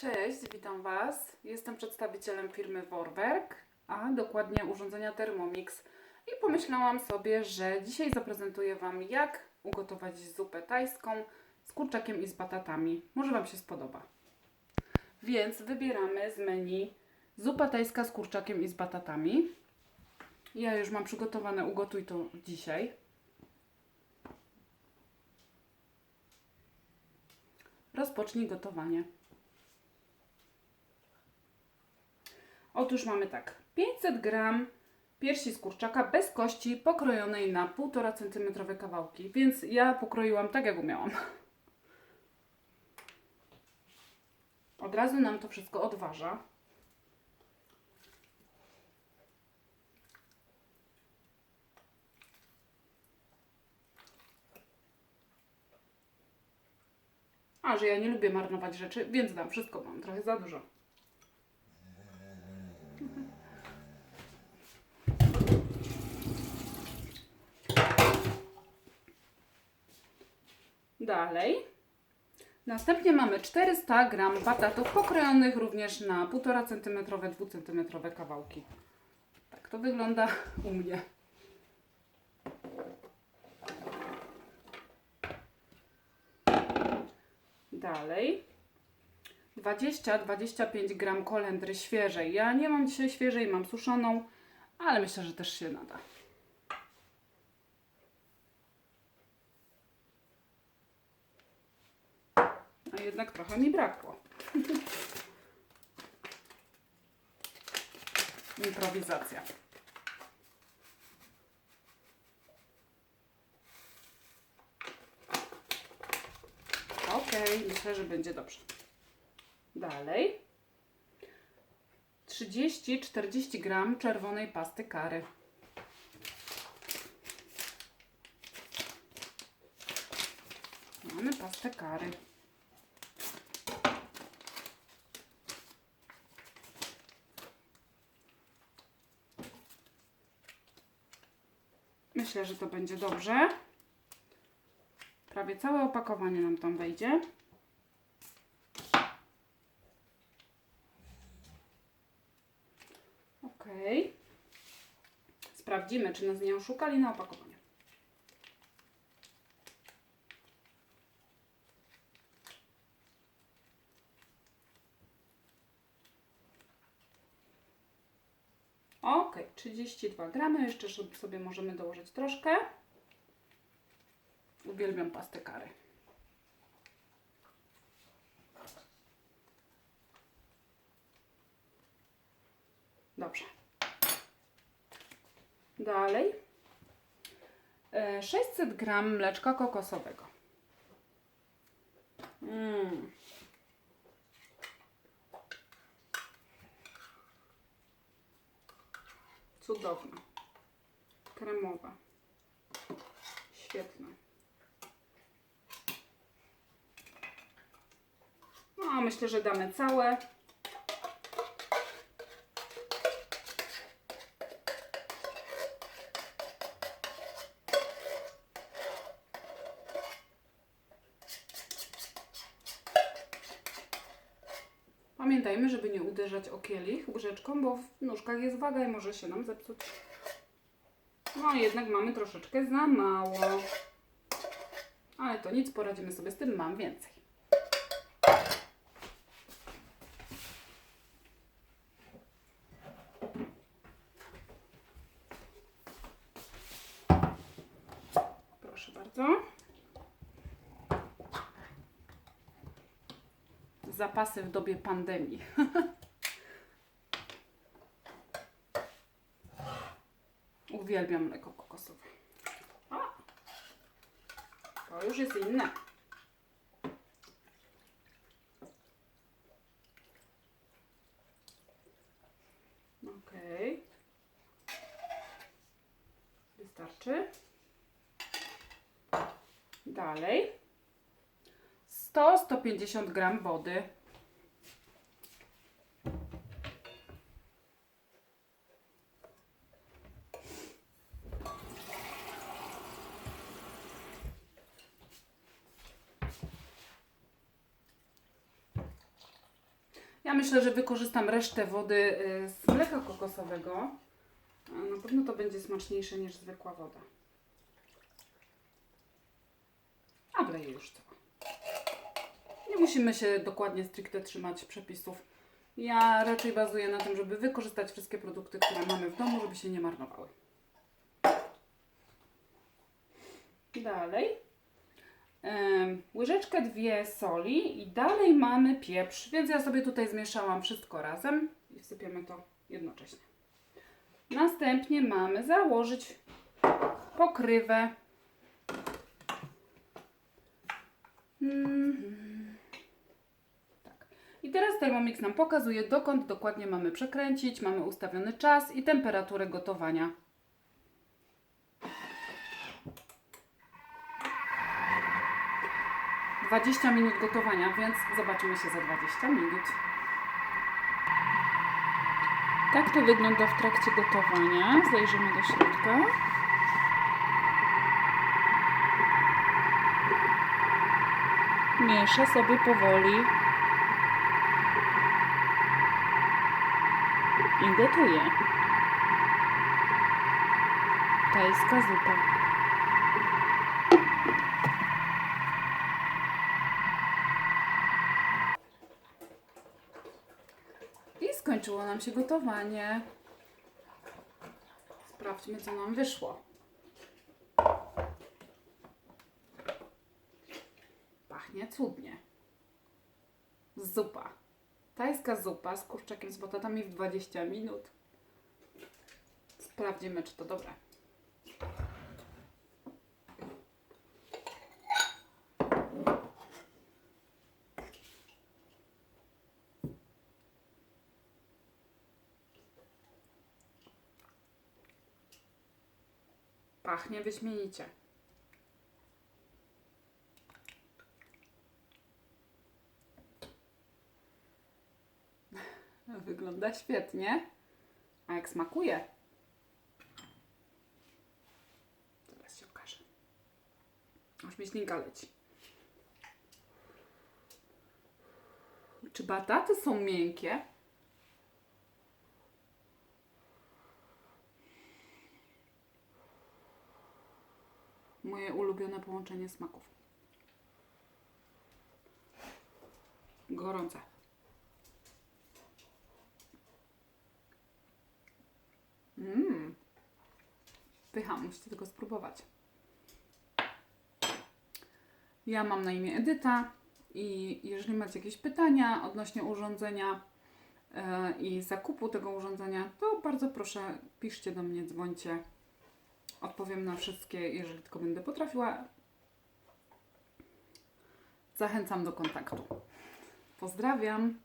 Cześć, witam Was. Jestem przedstawicielem firmy Vorwerk, a dokładnie urządzenia Thermomix. I pomyślałam sobie, że dzisiaj zaprezentuję Wam, jak ugotować zupę tajską z kurczakiem i z batatami. Może Wam się spodoba. Więc wybieramy z menu zupa tajska z kurczakiem i z batatami. Ja już mam przygotowane ugotuj to dzisiaj. Rozpocznij gotowanie. Otóż mamy tak, 500 gram piersi z kurczaka bez kości pokrojonej na 1,5 cm kawałki, więc ja pokroiłam tak jak umiałam. Od razu nam to wszystko odważa. A, że ja nie lubię marnować rzeczy, więc dam wszystko, mam trochę za dużo. Dalej. Następnie mamy 400 gram batatów pokrojonych również na 1,5 cm, 2 cm kawałki. Tak to wygląda u mnie. Dalej. 20-25 gram kolendry świeżej. Ja nie mam dzisiaj świeżej, mam suszoną, ale myślę, że też się nada. A jednak trochę mi brakło. Improwizacja. Okej, myślę, że będzie dobrze. Dalej. 30-40 gram czerwonej pasty kary. Mamy pastę kary. Myślę, że to będzie dobrze. Prawie całe opakowanie nam tam wejdzie. Ok. Sprawdzimy, czy nas nie oszukali na opakowaniu. Ok, 32 gramy. Jeszcze sobie możemy dołożyć troszkę. Uwielbiam pastę kary. Dobrze. Dalej. E, 600 gram mleczka kokosowego. Mm. Cudowne. Kremowe. Świetne. No, myślę, że damy całe. Pamiętajmy, żeby nie uderzać o kielich łyżeczką, bo w nóżkach jest waga i może się nam zepsuć. No jednak mamy troszeczkę za mało. Ale to nic, poradzimy sobie z tym, mam więcej. Proszę bardzo. Zapasy w dobie pandemii. Uwielbiam mleko kokosowe. A, to już jest inne. Okej. Wystarczy. Dalej. 100-150 gram wody. Ja myślę, że wykorzystam resztę wody y, z mleka kokosowego. Na pewno to będzie smaczniejsze niż zwykła woda. A już to. Nie musimy się dokładnie stricte trzymać przepisów. Ja raczej bazuję na tym, żeby wykorzystać wszystkie produkty, które mamy w domu, żeby się nie marnowały. Dalej. Łyżeczkę dwie soli i dalej mamy pieprz, więc ja sobie tutaj zmieszałam wszystko razem i wsypiemy to jednocześnie. Następnie mamy założyć pokrywę. Mhm. Tak. Teraz Thermomix nam pokazuje, dokąd dokładnie mamy przekręcić. Mamy ustawiony czas i temperaturę gotowania. Dwadzieścia minut gotowania, więc zobaczymy się za 20 minut. Tak to wygląda w trakcie gotowania. Zajrzymy do środka. Miesza sobie powoli. I gotuje. Tajska zupa. I skończyło nam się gotowanie. Sprawdźmy, co nam wyszło. Pachnie cudnie. Zupa. Tajska zupa z kurczakiem z batatami w 20 minut. Sprawdzimy, czy to dobre. Pachnie wyśmienicie. Wygląda świetnie. A jak smakuje? Zaraz się okaże. Aż mi ślinka leci. Czy bataty są miękkie? Moje ulubione połączenie smaków. Gorące. Mmm. Pycha, musicie tego spróbować. Ja mam na imię Edyta i jeżeli macie jakieś pytania odnośnie urządzenia e, i zakupu tego urządzenia, to bardzo proszę piszcie do mnie, dzwońcie. Odpowiem na wszystkie, jeżeli tylko będę potrafiła. Zachęcam do kontaktu. Pozdrawiam.